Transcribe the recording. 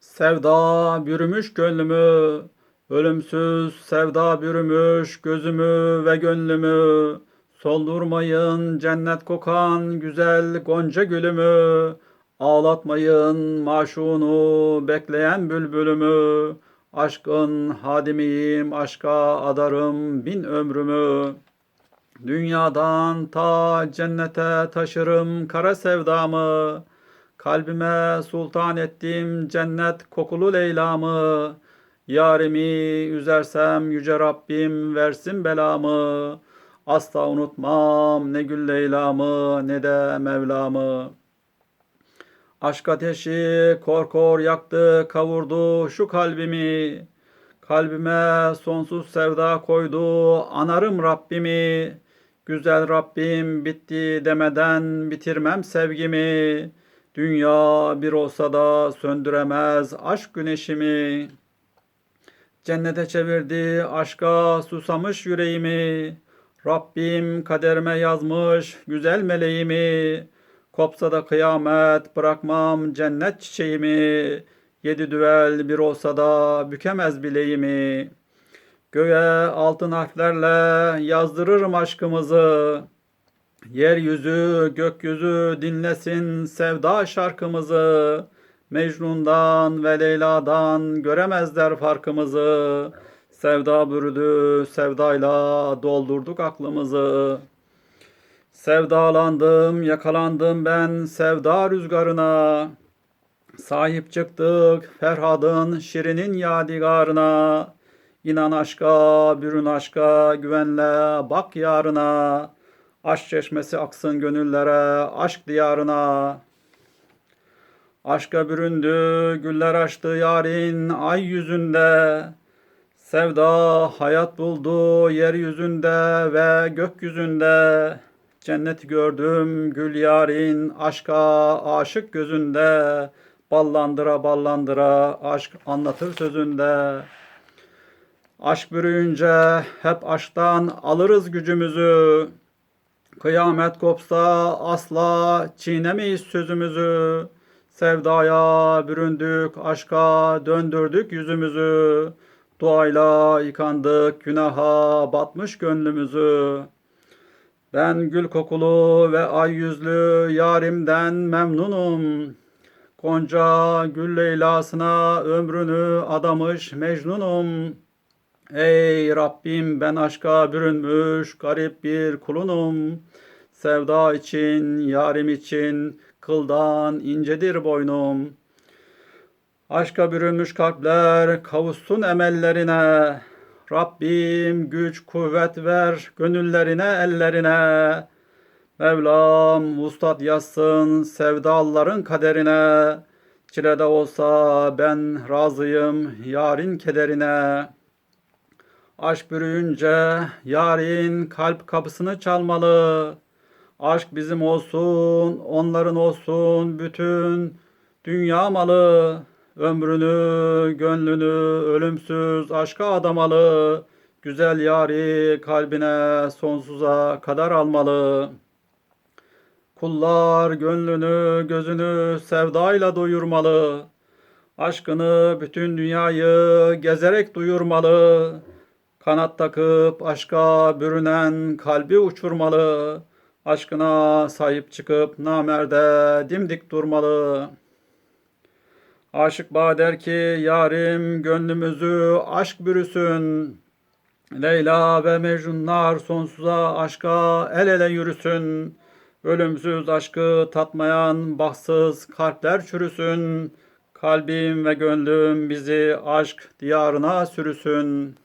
Sevda bürümüş gönlümü, ölümsüz sevda bürümüş gözümü ve gönlümü. Soldurmayın cennet kokan güzel gonca gülümü. Ağlatmayın maşunu bekleyen bülbülümü. Aşkın hadimiyim, aşka adarım bin ömrümü. Dünyadan ta cennete taşırım kara sevdamı. Kalbime sultan ettim cennet kokulu Leyla'mı. Yarimi üzersem yüce Rabbim versin belamı. Asla unutmam ne gül Leyla'mı ne de Mevlamı. Aşk ateşi kor kor yaktı kavurdu şu kalbimi. Kalbime sonsuz sevda koydu anarım Rabbimi. Güzel Rabbim bitti demeden bitirmem sevgimi. Dünya bir olsa da söndüremez aşk güneşimi. Cennete çevirdi aşka susamış yüreğimi. Rabbim kaderime yazmış güzel meleğimi. Kopsa da kıyamet bırakmam cennet çiçeğimi. Yedi düvel bir olsa da bükemez bileğimi. Göğe altın harflerle yazdırırım aşkımızı. Yeryüzü, gökyüzü dinlesin sevda şarkımızı. Mecnun'dan ve Leyla'dan göremezler farkımızı. Sevda bürüdü, sevdayla doldurduk aklımızı. Sevdalandım, yakalandım ben sevda rüzgarına. Sahip çıktık Ferhad'ın şirinin yadigarına. İnan aşka, bürün aşka, güvenle bak yarına. Aşk çeşmesi aksın gönüllere, aşk diyarına. Aşka büründü, güller açtı yarın ay yüzünde. Sevda hayat buldu yeryüzünde ve gökyüzünde. Cenneti gördüm gül yarın aşka aşık gözünde. Ballandıra ballandıra aşk anlatır sözünde. Aşk bürüyünce hep aşktan alırız gücümüzü. Kıyamet kopsa asla çiğnemeyiz sözümüzü. Sevdaya büründük, aşka döndürdük yüzümüzü. Duayla yıkandık, günaha batmış gönlümüzü. Ben gül kokulu ve ay yüzlü yarimden memnunum. Gonca gül Leyla'sına ömrünü adamış Mecnunum. Ey Rabbim ben aşka bürünmüş garip bir kulunum. Sevda için, yarim için kıldan incedir boynum. Aşka bürünmüş kalpler kavuşsun emellerine. Rabbim güç kuvvet ver gönüllerine ellerine. Mevlam ustad yazsın sevdalıların kaderine. Çilede olsa ben razıyım yarın kederine. Aşk bürüyünce yarın kalp kapısını çalmalı. Aşk bizim olsun, onların olsun bütün dünya malı. Ömrünü, gönlünü ölümsüz aşka adamalı. Güzel yari kalbine sonsuza kadar almalı. Kullar gönlünü, gözünü sevdayla doyurmalı. Aşkını bütün dünyayı gezerek duyurmalı. Kanat takıp aşka bürünen kalbi uçurmalı. Aşkına sahip çıkıp namerde dimdik durmalı. Aşık bağ der ki yarim gönlümüzü aşk bürüsün. Leyla ve Mecnunlar sonsuza aşka el ele yürüsün. Ölümsüz aşkı tatmayan bahtsız kalpler çürüsün. Kalbim ve gönlüm bizi aşk diyarına sürüsün.